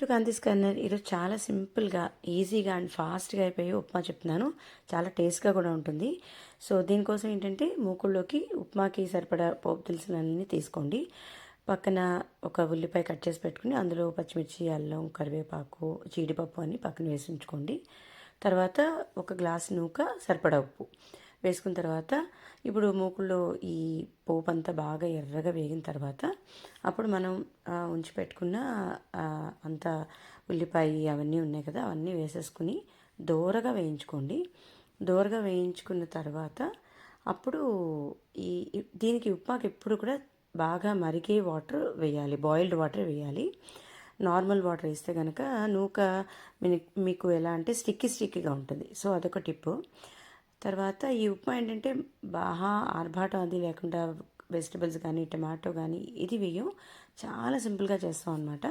To Kanthi corner ఈరోజు చాలా సింపుల్గా ఈజీగా అండ్ ఫాస్ట్గా అయిపోయి ఉప్మా చెప్తున్నాను. చాలా టేస్ట్గా కూడా ఉంటుంది. సో దీనికోసం ఏంటంటే మూకుల్లోకి ఉప్మాకి సరిపడా పోపు దినుసులన్నీ తీసుకోండి. పక్కన ఒక ఉల్లిపాయ కట్ చేసి పెట్టుకుని అందులో పచ్చిమిర్చి అల్లం కరివేపాకు జీడిపప్పు అన్ని పక్కన వేసి ఉంచుకోండి. తర్వాత ఒక గ్లాస్ నూక సరిపడా ఉప్పు. వేసుకున్న తర్వాత ఇప్పుడు మూకుల్లో ఈ పోపు అంతా బాగా ఎర్రగా వేగిన తర్వాత అప్పుడు మనం ఉంచి పెట్టుకున్న అంత ఉల్లిపాయ అవన్నీ ఉన్నాయి కదా అవన్నీ వేసేసుకుని దోరగా వేయించుకోండి. దోరగా వేయించుకున్న తర్వాత అప్పుడు ఈ దీనికి ఉప్మాకి ఎప్పుడు కూడా బాగా మరిగే వాటర్ వేయాలి బాయిల్డ్ వాటర్ వేయాలి. నార్మల్ వాటర్ వేస్తే కనుక నూక మీకు ఎలా అంటే స్టిక్కీ స్టిక్కీగా ఉంటుంది. సో అదొక టిప్పు. తర్వాత ఈ ఉప్మా ఏంటంటే బాగా ఆర్భాటం అది లేకుండా వెజిటబుల్స్ కానీ టమాటో కానీ ఇది వేయం చాలా సింపుల్గా చేస్తాం అనమాట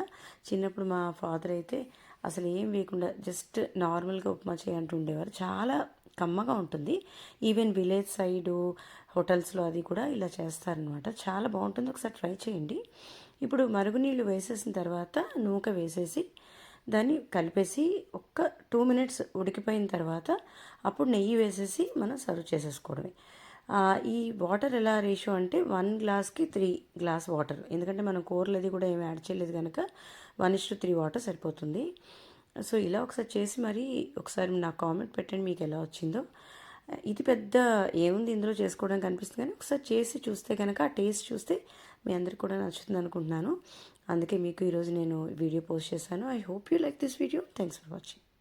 చిన్నప్పుడు మా ఫాదర్ అయితే అసలు ఏం వేయకుండా జస్ట్ నార్మల్గా ఉప్మా చేయంటూ ఉండేవారు. చాలా కమ్మగా ఉంటుంది. ఈవెన్ విలేజ్ సైడు హోటల్స్లో అది కూడా ఇలా చేస్తారనమాట చాలా బాగుంటుంది. ఒకసారి ట్రై చేయండి. ఇప్పుడు మరుగునీళ్ళు వేసేసిన తర్వాత నూక వేసేసి దాన్ని కలిపేసి ఒక్క టూ మినిట్స్ ఉడికిపోయిన తర్వాత అప్పుడు నెయ్యి వేసేసి మనం సర్వ్ చేసేసుకోవడమే. ఈ వాటర్ ఎలా రేషియో అంటే వన్ గ్లాస్కి త్రీ గ్లాస్ వాటర్. ఎందుకంటే మనం కూరలు అది కూడా ఏమి యాడ్ చేయలేదు కనుక one is to three water సరిపోతుంది. సో ఇలా ఒకసారి చేసి మరి ఒకసారి నాకు కామెంట్ పెట్టండి మీకు ఎలా వచ్చిందో. ఇది పెద్ద ఏముంది ఇందులో చేసుకోవడానికి అనిపిస్తుంది కానీ ఒకసారి చేసి చూస్తే కనుక ఆ టేస్ట్ చూస్తే మీ అందరికి కూడా నచ్చుతుంది అనుకుంటున్నాను. అందుకే మీకు ఈరోజు నేను వీడియో పోస్ట్ చేశాను. I hope you like this video thanks for watching